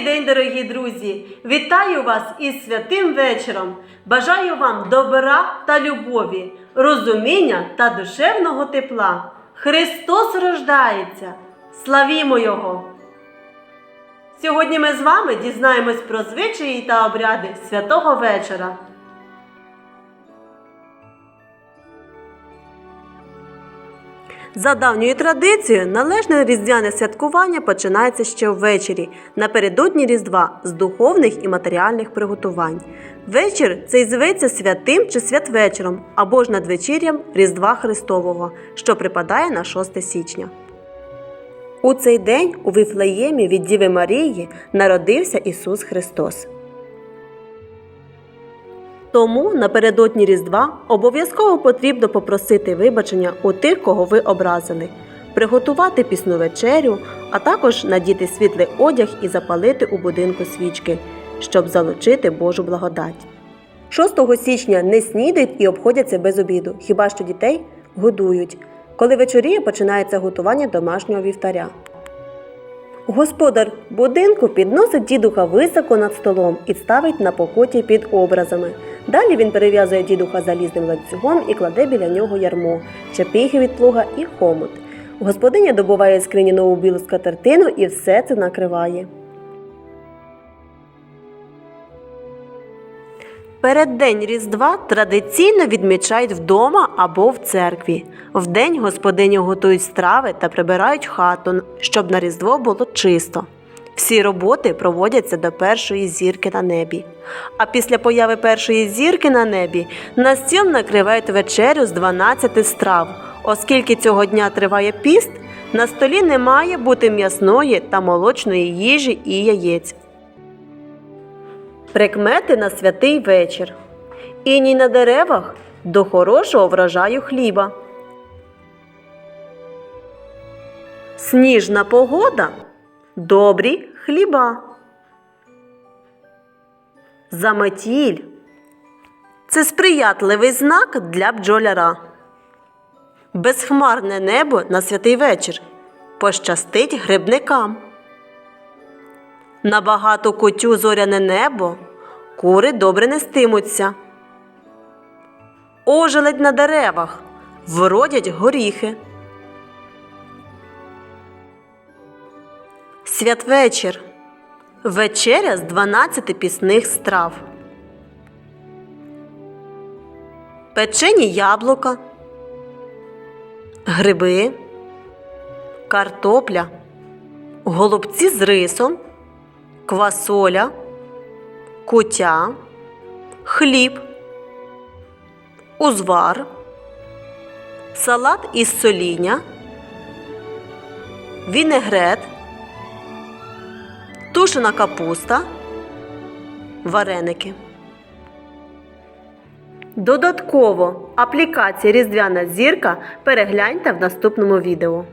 дорогі друзі! Вітаю вас із святим вечором. Бажаю вам добра та любові, розуміння та душевного тепла. Христос рождається! Славімо Його! Сьогодні ми з вами дізнаємось про звичаї та обряди святого вечора. За давньою традицією, належне різдвяне святкування починається ще ввечері, напередодні Різдва з духовних і матеріальних приготувань. Вечір цей зветься святим чи святвечором або ж надвечір'ям Різдва Христового, що припадає на 6 січня. У цей день у Вифлеємі від Діви Марії народився Ісус Христос. Тому напередодні Різдва обов'язково потрібно попросити вибачення у тих, кого ви образили, приготувати пісну вечерю, а також надіти світлий одяг і запалити у будинку свічки, щоб залучити Божу благодать. 6 січня не снідають і обходяться без обіду, хіба що дітей годують. Коли вечоріє, починається готування домашнього вівтаря. Господар будинку підносить дідуха високо над столом і ставить на покоті під образами. Далі він перев'язує дідуха залізним ланцюгом і кладе біля нього ярмо, чепіхи від плуга і хомут. Господиня добуває скрині нову білу скатертину і все це накриває. Переддень Різдва традиційно відмічають вдома або в церкві. Вдень господині готують страви та прибирають хату, щоб на Різдво було чисто. Всі роботи проводяться до першої зірки на небі. А після появи першої зірки на небі на стіл накривають вечерю з 12 страв. Оскільки цього дня триває піст, на столі не має бути м'ясної та молочної їжі і яєць. Прикмети на святий вечір. Іній на деревах до хорошого врожаю хліба. Сніжна погода добрі хліба. Заметіль це сприятливий знак для бджоляра. Безхмарне небо на святий вечір пощастить грибникам. На багату котю зоряне небо кури добре нестимуться. Ожеледь на деревах вродять горіхи. Святвечір. Вечеря з 12 пісних страв. Печені яблука, гриби, картопля, голубці з рисом, квасоля, кутя, хліб, узвар, салат із соління, вінегрет тушена капуста, вареники. Додатково аплікація Різдвяна зірка перегляньте в наступному відео.